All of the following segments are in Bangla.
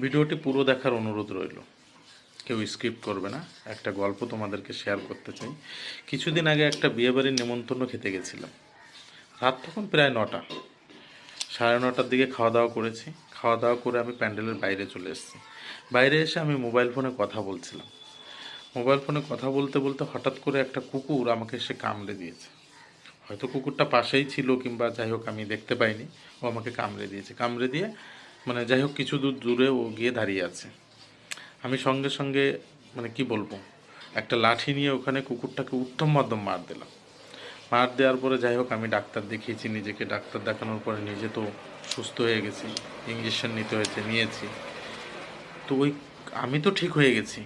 ভিডিওটি পুরো দেখার অনুরোধ রইল। কেউ স্কিপ করবে না। একটা গল্প তোমাদেরকে শেয়ার করতে চাই। কিছুদিন আগে একটা বিয়েবাড়ির নেমন্তন্ন খেতে গেছিলাম। রাত তখন প্রায় নটা। সাড়ে নটার দিকে খাওয়া দাওয়া করেছি। খাওয়া দাওয়া করে আমি প্যান্ডেলের বাইরে চলে এসেছি। বাইরে এসে আমি মোবাইল ফোনে কথা বলছিলাম। মোবাইল ফোনে কথা বলতে বলতে হঠাৎ করে একটা কুকুর আমাকে এসে কামড়ে দিয়েছে। হয়তো কুকুরটা পাশেই ছিল কিংবা যাই হোক আমি দেখতে পাইনি। ও আমাকে কামড়ে দিয়েছে। কামড়ে দিয়ে মানে যাই হোক, কিছু দূর দূরে ও গিয়ে দাঁড়িয়ে আছে। আমি সঙ্গে সঙ্গে মানে কি বলব, একটা লাঠি নিয়ে ওখানে কুকুরটাকে উত্তম মাধ্যম মার দিলাম। মার দেওয়ার পরে যাই হোক, আমি ডাক্তার দেখিয়েছি, নিজেকে ডাক্তার দেখানোর পরে নিজে তো সুস্থ হয়ে গেছি ইঞ্জেকশন নিতে হয়েছে, নিয়েছি। তো ওই, আমি তো ঠিক হয়ে গেছি,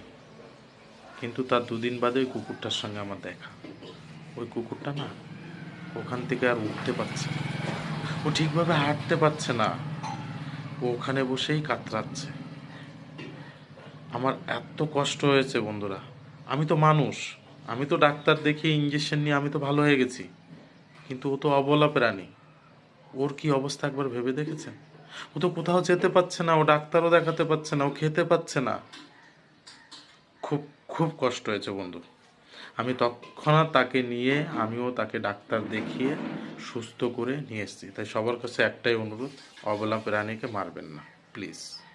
কিন্তু তার দুদিন বাদে ওই কুকুরটার সঙ্গে আমার দেখা। ওই কুকুরটা না, ওখান থেকে আর উঠতে পারছে। ও ঠিকভাবে হাঁটতে পারছে না। ওখানে বসেই কাতরাচ্ছে। আমার এত কষ্ট হয়েছে, বন্ধুরা। আমি তো মানুষ। আমি তো ডাক্তার দেখিয়ে ইঞ্জেকশন নিয়ে আমি তো ভালো হয়ে গেছি। কিন্তু ও তো অবলা প্রাণী। ওর কি অবস্থা একবার ভেবে দেখেছেন? ও তো কোথাও যেতে পারছে না, ও ডাক্তারও দেখাতে পারছে না, ও খেতে পাচ্ছে না। খুব খুব কষ্ট হয়েছে, বন্ধু। আমি তৎক্ষণাৎ তাকে নিয়ে, আমিও তাকে ডাক্তার দেখিয়ে সুস্থ করে নিয়ে এসেছি। তাই সবার কাছে একটাই অনুরোধ, অবলা প্রাণীকে মারবেন না, প্লিজ।